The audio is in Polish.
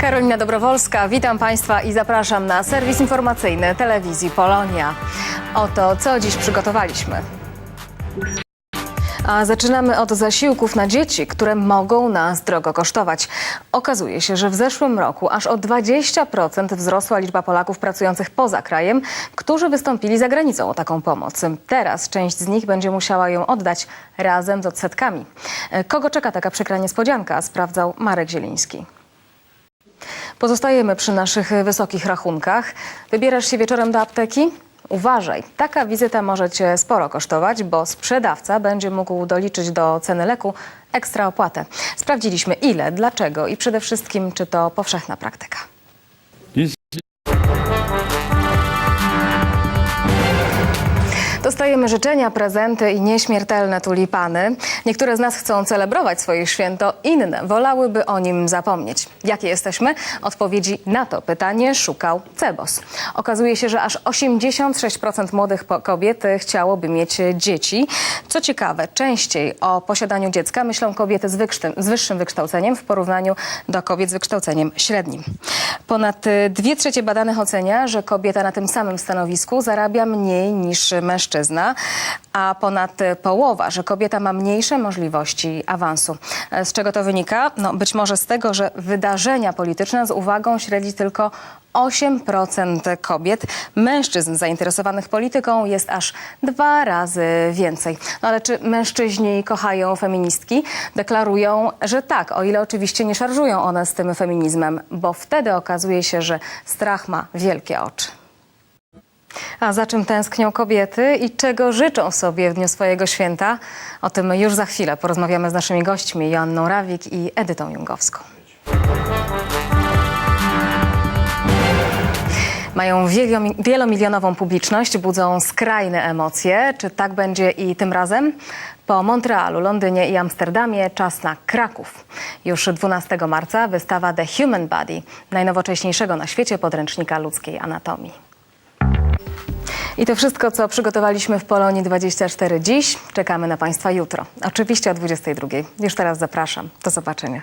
Karolina Dobrowolska, witam Państwa i zapraszam na serwis informacyjny telewizji Polonia. Oto co dziś przygotowaliśmy. A zaczynamy od zasiłków na dzieci, które mogą nas drogo kosztować. Okazuje się, że w zeszłym roku aż o 20% wzrosła liczba Polaków pracujących poza krajem, którzy wystąpili za granicą o taką pomoc. Teraz część z nich będzie musiała ją oddać razem z odsetkami. Kogo czeka taka przykra niespodzianka? Sprawdzał Marek Zieliński. Pozostajemy przy naszych wysokich rachunkach. Wybierasz się wieczorem do apteki? Uważaj, taka wizyta może cię sporo kosztować, bo sprzedawca będzie mógł doliczyć do ceny leku ekstra opłatę. Sprawdziliśmy ile, dlaczego i przede wszystkim, czy to powszechna praktyka. Dostajemy życzenia, prezenty i nieśmiertelne tulipany. Niektóre z nas chcą celebrować swoje święto, inne wolałyby o nim zapomnieć. Jakie jesteśmy? Odpowiedzi na to pytanie szukał Cebos. Okazuje się, że aż 86% młodych kobiet chciałoby mieć dzieci. Co ciekawe, częściej o posiadaniu dziecka myślą kobiety z, z wyższym wykształceniem w porównaniu do kobiet z wykształceniem średnim. Ponad y, dwie trzecie badanych ocenia, że kobieta na tym samym stanowisku zarabia mniej niż mężczyzna, a ponad połowa, że kobieta ma mniejsze możliwości awansu. E, Z czego to wynika? No, być może z tego, że wydarzenia polityczne z uwagą śledzi tylko 8% kobiet. Mężczyzn zainteresowanych polityką jest aż dwa razy więcej. No ale czy mężczyźni kochają feministki? Deklarują, że tak, o ile oczywiście nie szarżują one z tym feminizmem, bo wtedy okazuje się, że strach ma wielkie oczy. A za czym tęsknią kobiety i czego życzą sobie w dniu swojego święta? O tym już za chwilę porozmawiamy z naszymi gośćmi Joanną Rawik i Edytą Jungowską. Mają wielomilionową publiczność, budzą skrajne emocje. Czy tak będzie i tym razem? Po Montrealu, Londynie i Amsterdamie czas na Kraków. Już 12 marca wystawa The Human Body, najnowocześniejszego na świecie podręcznika ludzkiej anatomii. I to wszystko, co przygotowaliśmy w Polonii 24 dziś. Czekamy na Państwa jutro. Oczywiście o 22. Już teraz zapraszam. Do zobaczenia.